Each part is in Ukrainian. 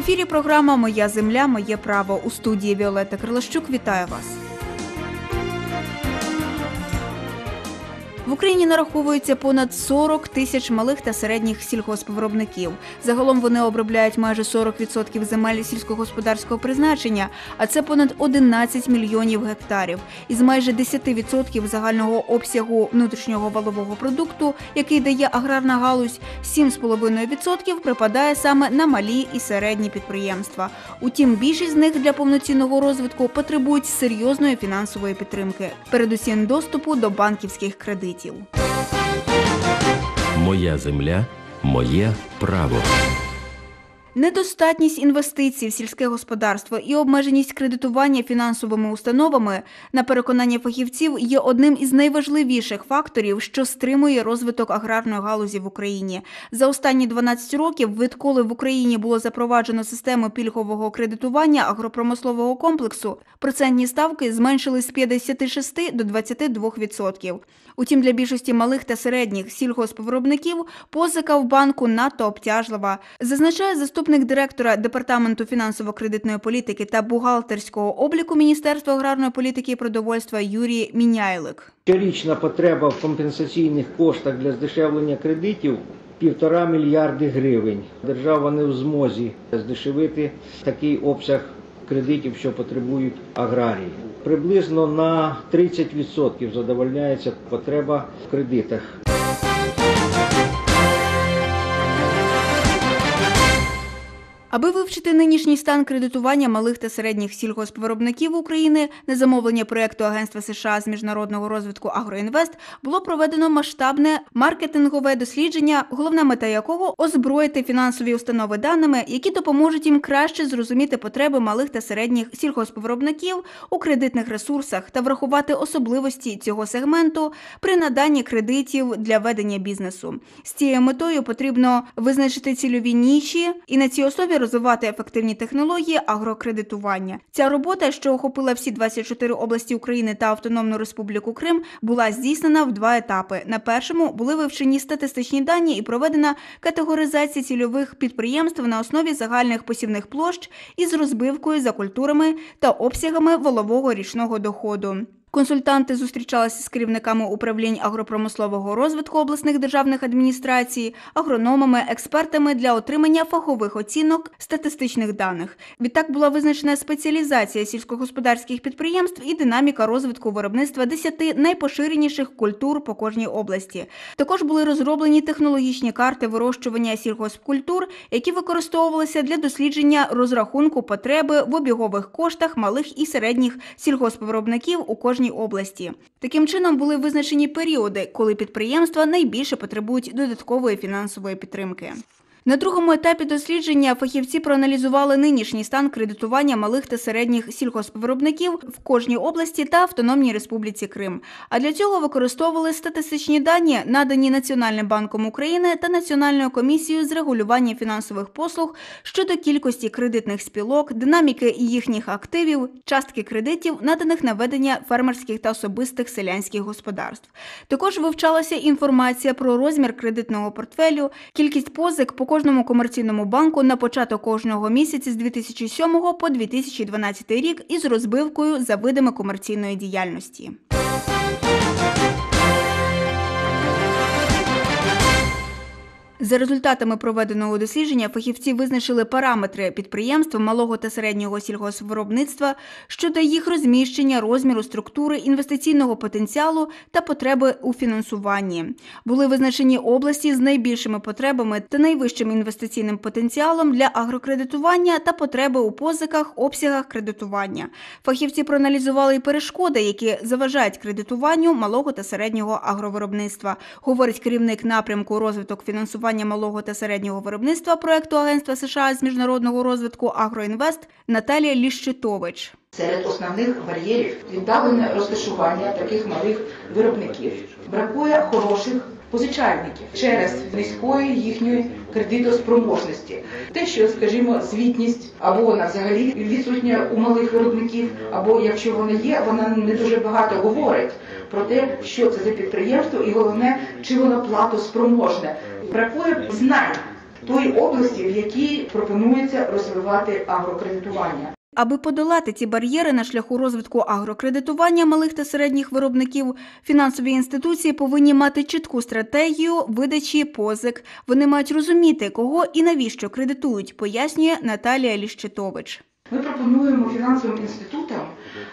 ефірі програма Моя земля, моє право у студії Віолета Крилащук. Вітаю вас. В Україні нараховується понад 40 тисяч малих та середніх сільгоспвиробників. Загалом вони обробляють майже 40% земель сільськогосподарського призначення, а це понад 11 мільйонів гектарів. Із майже 10% загального обсягу внутрішнього валового продукту, який дає аграрна галузь, 7,5% припадає саме на малі і середні підприємства. Утім, більшість з них для повноцінного розвитку потребують серйозної фінансової підтримки, передусім доступу до банківських кредитів. Моя земля, моє право. Недостатність інвестицій в сільське господарство і обмеженість кредитування фінансовими установами, на переконання фахівців, є одним із найважливіших факторів, що стримує розвиток аграрної галузі в Україні. За останні 12 років, відколи в Україні було запроваджено систему пільгового кредитування агропромислового комплексу, процентні ставки зменшили з 56 до 22%. Утім, для більшості малих та середніх сільгоспвиробників позика в банку надто обтяжлива, зазначає заступник директора департаменту фінансово-кредитної політики та бухгалтерського обліку Міністерства аграрної політики і продовольства Юрій Міняйлик. Щорічна потреба в компенсаційних коштах для здешевлення кредитів півтора мільярди гривень. Держава не в змозі здешевити такий обсяг кредитів, що потребують аграрії. Приблизно на 30% задовольняється потреба в кредитах. Аби вивчити нинішній стан кредитування малих та середніх сільгоспвиробників України на замовлення проєкту Агентства США з міжнародного розвитку Агроінвест було проведено масштабне маркетингове дослідження, головна мета якого озброїти фінансові установи даними, які допоможуть їм краще зрозуміти потреби малих та середніх сільгоспвиробників у кредитних ресурсах та врахувати особливості цього сегменту при наданні кредитів для ведення бізнесу. З цією метою потрібно визначити цільові ніші і на цій основі розвивати ефективні технології агрокредитування. Ця робота, що охопила всі 24 області України та Автономну Республіку Крим, була здійснена в два етапи. На першому були вивчені статистичні дані і проведена категоризація цільових підприємств на основі загальних посівних площ із розбивкою за культурами та обсягами волового річного доходу. Консультанти зустрічалися з керівниками управлінь агропромислового розвитку обласних державних адміністрацій, агрономами, експертами для отримання фахових оцінок статистичних даних. Відтак була визначена спеціалізація сільськогосподарських підприємств і динаміка розвитку виробництва 10 найпоширеніших культур по кожній області. Також були розроблені технологічні карти вирощування сільгоспкультур, які використовувалися для дослідження розрахунку потреби в обігових коштах малих і середніх сільгоспвиробників у кожній кожній області. Таким чином були визначені періоди, коли підприємства найбільше потребують додаткової фінансової підтримки. На другому етапі дослідження фахівці проаналізували нинішній стан кредитування малих та середніх сільгоспвиробників в кожній області та Автономній Республіці Крим. А для цього використовували статистичні дані, надані Національним банком України та Національною комісією з регулювання фінансових послуг щодо кількості кредитних спілок, динаміки їхніх активів, частки кредитів, наданих на ведення фермерських та особистих селянських господарств. Також вивчалася інформація про розмір кредитного портфелю, кількість позик по кожному комерційному банку на початок кожного місяця з 2007 по 2012 рік із розбивкою за видами комерційної діяльності. За результатами проведеного дослідження фахівці визначили параметри підприємств малого та середнього сільгоспвиробництва щодо їх розміщення, розміру, структури, інвестиційного потенціалу та потреби у фінансуванні. Були визначені області з найбільшими потребами та найвищим інвестиційним потенціалом для агрокредитування та потреби у позиках, обсягах кредитування. Фахівці проаналізували і перешкоди, які заважають кредитуванню малого та середнього агровиробництва, говорить керівник напрямку розвиток фінансування малого та середнього виробництва проекту Агентства США з міжнародного розвитку Агроінвест Наталія Ліщитович. Серед основних бар'єрів віддалене розташування таких малих виробників. Бракує хороших позичальників через низької їхньої кредитоспроможності. Те, що, скажімо, звітність або вона взагалі відсутня у малих виробників, або якщо вона є, вона не дуже багато говорить про те, що це за підприємство, і головне, чи воно платоспроможне. Бракує знань тої області, в якій пропонується розвивати агрокредитування. Аби подолати ці бар'єри на шляху розвитку агрокредитування малих та середніх виробників, фінансові інституції повинні мати чітку стратегію видачі позик. Вони мають розуміти, кого і навіщо кредитують, пояснює Наталія Ліщитович. Ми пропонуємо фінансовим інститутам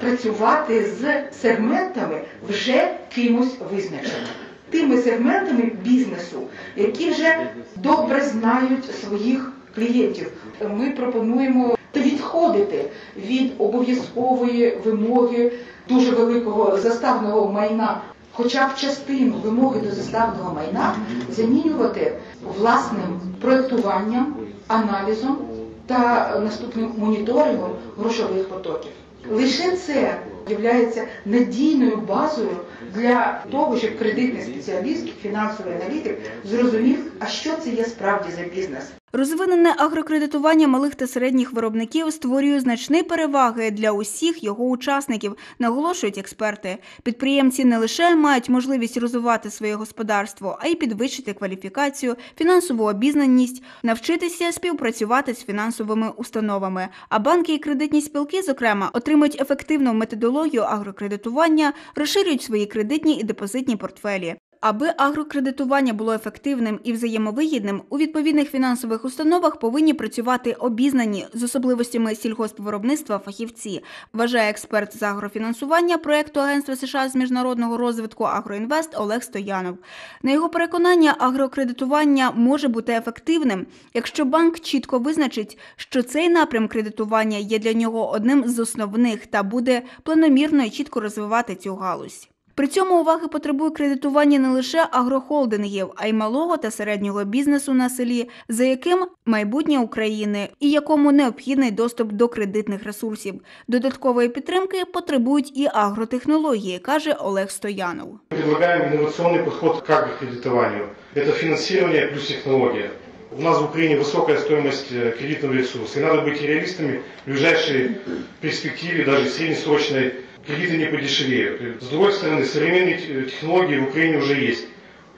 працювати з сегментами вже кимось визначеними. Тими сегментами бізнесу, які вже добре знають своїх клієнтів. Ми пропонуємо відходити від обов'язкової вимоги дуже великого заставного майна, хоча б частину вимоги до заставного майна замінювати власним проєктуванням, аналізом та наступним моніторингом грошових потоків. Лише це є надійною базою для того, щоб кредитний спеціаліст, фінансовий аналітик зрозумів, а що це є справді за бізнес. Розвинене агрокредитування малих та середніх виробників створює значні переваги для усіх його учасників, наголошують експерти. Підприємці не лише мають можливість розвивати своє господарство, а й підвищити кваліфікацію, фінансову обізнаність, навчитися співпрацювати з фінансовими установами. А банки і кредитні спілки, зокрема, отримують ефективну методологію агрокредитування, розширюють свої кредитні і депозитні портфелі. Аби агрокредитування було ефективним і взаємовигідним, у відповідних фінансових установах повинні працювати обізнані з особливостями сільгоспвиробництва фахівці, вважає експерт з агрофінансування проекту Агентства США з міжнародного розвитку Агроінвест Олег Стоянов. На його переконання, агрокредитування може бути ефективним, якщо банк чітко визначить, що цей напрям кредитування є для нього одним з основних та буде планомірно і чітко розвивати цю галузь. При цьому уваги потребує кредитування не лише агрохолдингів, а й малого та середнього бізнесу на селі, за яким майбутнє України і якому необхідний доступ до кредитних ресурсів. Додаткової підтримки потребують і агротехнології, каже Олег Стоянов. Мы предлагаем инновационный подход к агрокредитованию. Это финансирование плюс технология. У нас в Украине высокая стоимость э, кредитного ресурса, и надо быть реалистами в ближайшей перспективе, даже среднесрочной, кредиты не подешевеют. С другой стороны, современные те- технологии в Украине уже есть,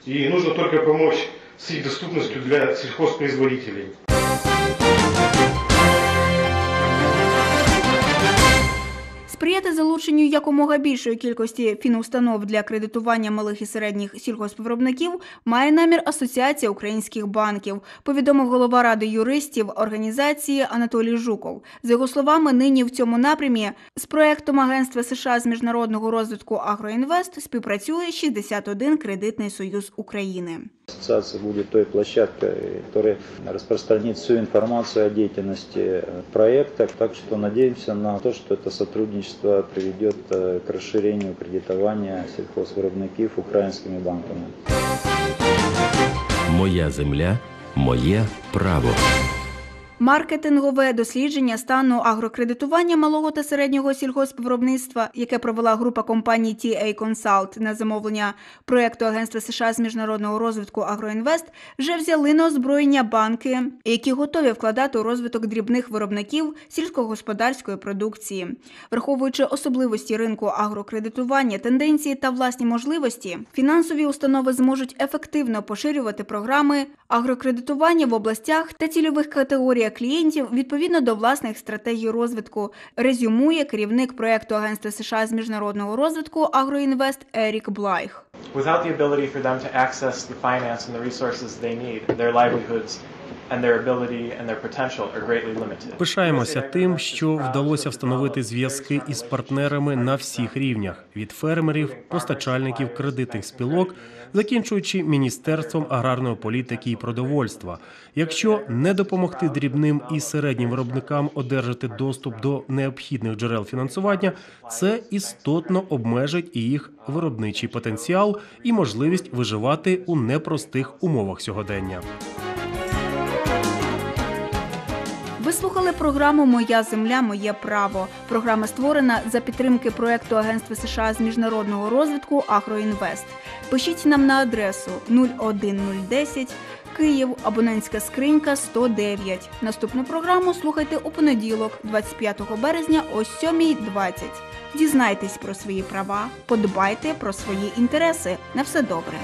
и нужно только помочь с их доступностью для сельхозпроизводителей. Сприяти залученню якомога більшої кількості фінустанов для кредитування малих і середніх сільгоспвиробників має намір Асоціація українських банків, повідомив голова ради юристів організації Анатолій Жуков. За його словами, нині в цьому напрямі з проектом Агентства США з міжнародного розвитку Агроінвест співпрацює 61 кредитний союз України. Ассоциация будет той площадкой, которая распространит всю информацию о деятельности проекта. Так что надеемся на то, что это сотрудничество приведет э, к расширению кредитования сельхозвиробників украинскими банками. Моя земля, моє право. Маркетингове дослідження стану агрокредитування малого та середнього сільгоспвиробництва, яке провела група компаній TA Consult на замовлення проекту Агентства США з міжнародного розвитку Агроінвест, вже взяли на озброєння банки, які готові вкладати у розвиток дрібних виробників сільськогосподарської продукції. Враховуючи особливості ринку агрокредитування, тенденції та власні можливості, фінансові установи зможуть ефективно поширювати програми агрокредитування в областях та цільових категоріях клієнтів відповідно до власних стратегій розвитку, резюмує керівник проекту Агентства США з міжнародного розвитку Агроінвест Ерік Блайх. without the ability for them to access the finance and the resources they need, their livelihoods Пишаємося тим, що вдалося встановити зв'язки із партнерами на всіх рівнях від фермерів, постачальників кредитних спілок, закінчуючи міністерством аграрної політики і продовольства. Якщо не допомогти дрібним і середнім виробникам одержати доступ до необхідних джерел фінансування, це істотно обмежить їх виробничий потенціал і можливість виживати у непростих умовах сьогодення. Слухали програму Моя земля, моє право. Програма створена за підтримки проекту Агентства США з міжнародного розвитку Агроінвест. Пишіть нам на адресу 01010 Київ, абонентська скринька 109. Наступну програму слухайте у понеділок, 25 березня о 7.20. Дізнайтесь про свої права, подбайте про свої інтереси. На все добре.